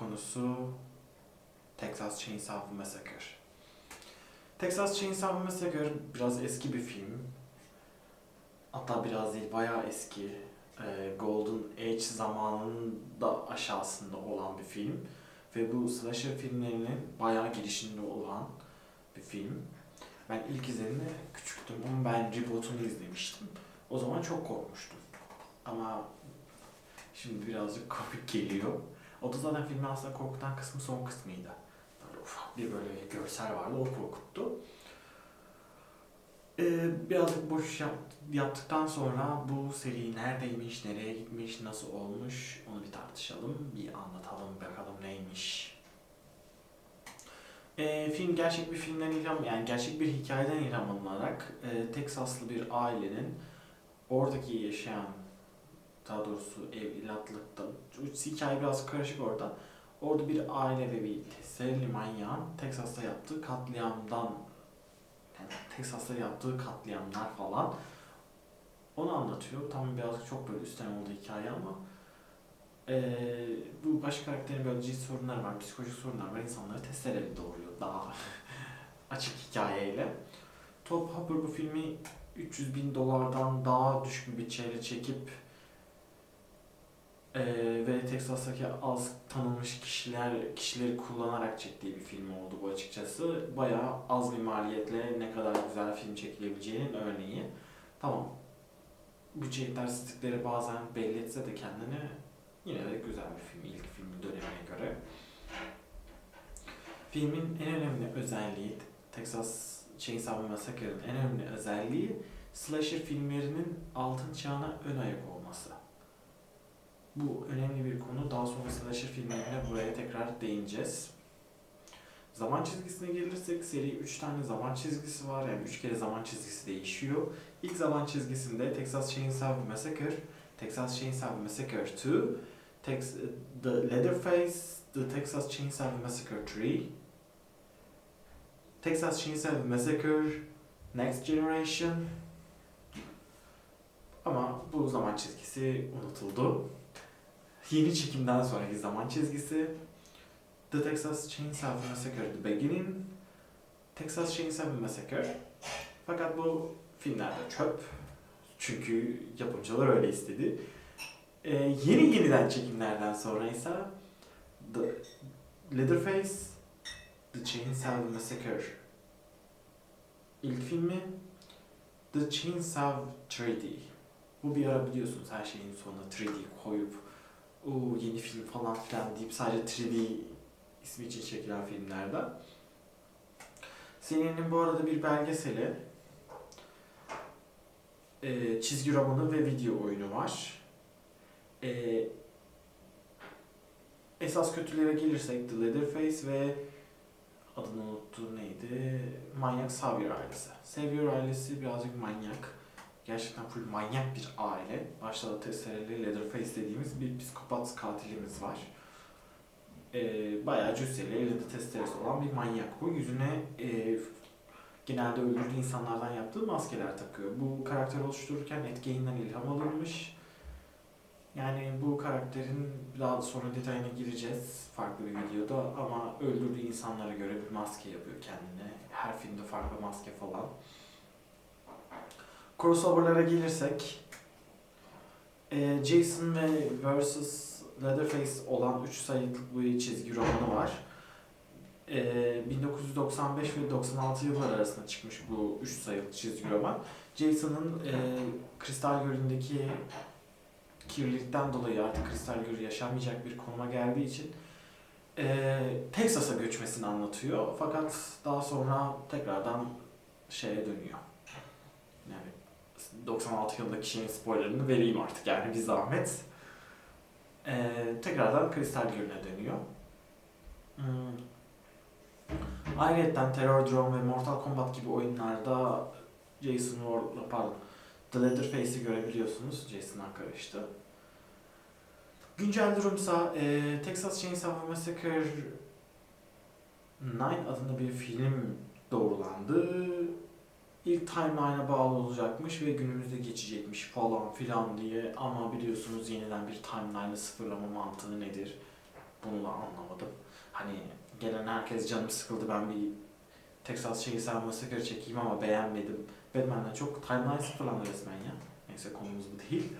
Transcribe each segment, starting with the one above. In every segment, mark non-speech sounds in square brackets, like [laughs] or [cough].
konusu Texas Chainsaw Massacre. Texas Chainsaw Massacre biraz eski bir film. Hatta biraz değil, bayağı eski. Ee, Golden Age zamanının da aşağısında olan bir film. Ve bu slasher filmlerinin bayağı girişinde olan bir film. Ben ilk izlediğimde küçüktüm ama ben reboot'unu izlemiştim. O zaman çok korkmuştum. Ama şimdi birazcık komik geliyor. O da zaten filmin aslında korkutan kısmı son kısmıydı. Böyle ufak bir böyle görsel vardı, o korkuttu. Ee, birazcık boş yap, yaptıktan sonra bu seri neredeymiş, nereye gitmiş, nasıl olmuş onu bir tartışalım, bir anlatalım, bakalım neymiş. Ee, film gerçek bir filmden ilham, yani gerçek bir hikayeden ilham alınarak e, Teksaslı bir ailenin oradaki yaşayan, daha doğrusu evlatlıkta, hikaye biraz karışık orada. Orada bir aile ve bir serili manyağın Teksas'ta yaptığı katliamdan, yani Teksas'ta yaptığı katliamlar falan onu anlatıyor. Tam birazcık çok böyle üstten oldu hikaye ama eee, bu baş karakterin böyle ciddi sorunlar var, psikolojik sorunlar var. İnsanları testereli doğuruyor daha [laughs] açık hikayeyle. Top Hopper bu filmi 300 bin dolardan daha düşük bir bütçeyle çekip eee, ve Texas'taki az tanınmış kişiler kişileri kullanarak çektiği bir film oldu bu açıkçası. Bayağı az bir maliyetle ne kadar güzel film çekilebileceğinin örneği. Tamam. Bütçe yetersizlikleri bazen belli etse de kendini yine de güzel bir film ilk film dönemine göre. Filmin en önemli özelliği Texas Chainsaw Massacre'ın en önemli özelliği slasher filmlerinin altın çağına ön ayak olması. Bu önemli bir konu. Daha sonra slasher filmlerine buraya tekrar değineceğiz. Zaman çizgisine gelirsek seri 3 tane zaman çizgisi var. Yani 3 kere zaman çizgisi değişiyor. İlk zaman çizgisinde Texas Chainsaw Massacre, Texas Chainsaw Massacre 2, Tex The Leatherface, The Texas Chainsaw Massacre 3, Texas Chainsaw Massacre Next Generation ama bu zaman çizgisi unutuldu. Yeni çekimden sonraki zaman çizgisi. The Texas Chainsaw Massacre The Beginning. Texas Chainsaw Massacre. Fakat bu filmlerde çöp. Çünkü yapımcılar öyle istedi. Ee, yeni yeniden çekimlerden sonra ise The Leatherface The Chainsaw Massacre. İlk filmi The Chainsaw 3D bu bir ara biliyorsunuz her şeyin sonuna 3D koyup o yeni film falan filan deyip sadece 3D ismi için çekilen filmlerden. Serinin bu arada bir belgeseli, e, çizgi romanı ve video oyunu var. E, esas kötülere gelirsek The Leatherface ve adını unuttuğum neydi? Manyak Xavier ailesi. Xavier ailesi birazcık manyak. Gerçekten full manyak bir aile. Başta da testereli Leatherface dediğimiz bir psikopat katilimiz var. Ee, bayağı cüsseli, elinde testeresi olan bir manyak bu. Yüzüne e, genelde öldürdüğü insanlardan yaptığı maskeler takıyor. Bu karakter oluştururken Ed Gein'den ilham alınmış. Yani bu karakterin daha sonra detayına gireceğiz farklı bir videoda ama öldürdüğü insanlara göre bir maske yapıyor kendine. Her filmde farklı maske falan. Crossover'lara gelirsek e, Jason ve vs. Leatherface olan 3 sayılık bir çizgi romanı var. E, 1995 ve 96 yıllar arasında çıkmış bu 3 sayılık çizgi roman. Jason'ın e, Kristal Gölü'ndeki kirlilikten dolayı artık Kristal Gölü yaşanmayacak bir konuma geldiği için e, Texas'a göçmesini anlatıyor. Fakat daha sonra tekrardan şeye dönüyor. Yani 96 yılındaki şeyin spoilerını vereyim artık yani bir zahmet. Ee, tekrardan Kristal Gölü'ne dönüyor. Hmm. Ayrıca Terror Drone ve Mortal Kombat gibi oyunlarda Jason Ward, pardon, The Leatherface'i görebiliyorsunuz. Jason'dan karıştı. Güncel durumsa e, Texas Chainsaw Massacre 9 adında bir film doğrulandı ilk timeline'a bağlı olacakmış ve günümüzde geçecekmiş falan filan diye ama biliyorsunuz yeniden bir timeline'ı sıfırlama mantığı nedir? Bunu da anlamadım. Hani gelen herkes canım sıkıldı ben bir Texas Chainsaw Massacre çekeyim ama beğenmedim. Batman'den çok timeline sıfırlandı resmen ya. Neyse konumuz bu değil.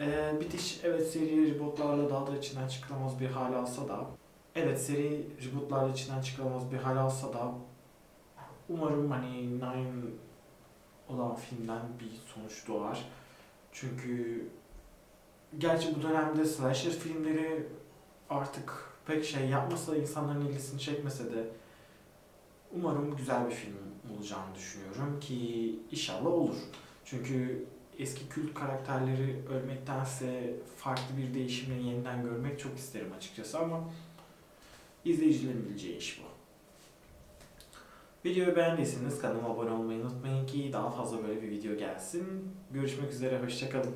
Ee, bitiş evet seri rebootlarla daha da içinden çıkılamaz bir hal alsa da evet seri rebootlarla içinden çıkılamaz bir hal alsa da umarım hani Nine olan filmden bir sonuç doğar. Çünkü gerçi bu dönemde slasher filmleri artık pek şey yapmasa da insanların ilgisini çekmese de umarım güzel bir film olacağını düşünüyorum ki inşallah olur. Çünkü eski kült karakterleri ölmektense farklı bir değişimle yeniden görmek çok isterim açıkçası ama izleyicilerin bileceği iş bu. Videoyu beğendiyseniz kanalıma abone olmayı unutmayın ki daha fazla böyle bir video gelsin. Görüşmek üzere, hoşçakalın.